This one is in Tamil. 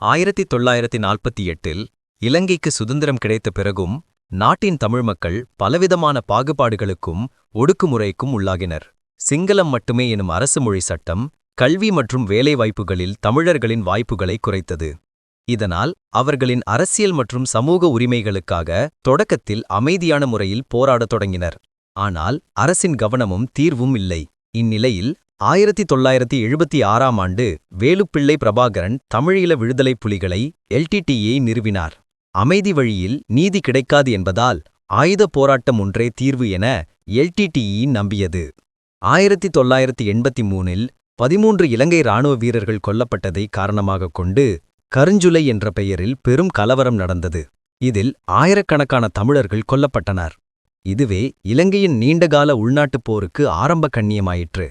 ஆயிரத்தி தொள்ளாயிரத்தி நாற்பத்தி எட்டில் இலங்கைக்கு சுதந்திரம் கிடைத்த பிறகும் நாட்டின் தமிழ் மக்கள் பலவிதமான பாகுபாடுகளுக்கும் ஒடுக்குமுறைக்கும் உள்ளாகினர். சிங்களம் மட்டுமே எனும் அரசு மொழி சட்டம் கல்வி மற்றும் வேலைவாய்ப்புகளில் தமிழர்களின் வாய்ப்புகளை குறைத்தது. இதனால் அவர்களின் அரசியல் மற்றும் சமூக உரிமைகளுக்காக தொடக்கத்தில் அமைதியான முறையில் போராடத் தொடங்கினர். ஆனால் அரசின் கவனமும் தீர்வும் இல்லை. இந்நிலையில் ஆயிரத்தி தொள்ளாயிரத்தி எழுபத்தி ஆறாம் ஆண்டு வேலுப்பிள்ளை பிரபாகரன் தமிழீழ விடுதலைப் புலிகளை எல்டிடியை நிறுவினார். அமைதி வழியில் நீதி கிடைக்காது என்பதால் ஆயுதப் போராட்டம் ஒன்றே தீர்வு என எல்டிடிஇ நம்பியது. ஆயிரத்தி தொள்ளாயிரத்தி எண்பத்தி மூனில் பதிமூன்று இலங்கை இராணுவ வீரர்கள் கொல்லப்பட்டதை காரணமாகக் கொண்டு கருஞ்சுலை என்ற பெயரில் பெரும் கலவரம் நடந்தது. இதில் ஆயிரக்கணக்கான தமிழர்கள் கொல்லப்பட்டனர். இதுவே இலங்கையின் நீண்டகால உள்நாட்டுப் போருக்கு ஆரம்ப கண்ணியமாயிற்று.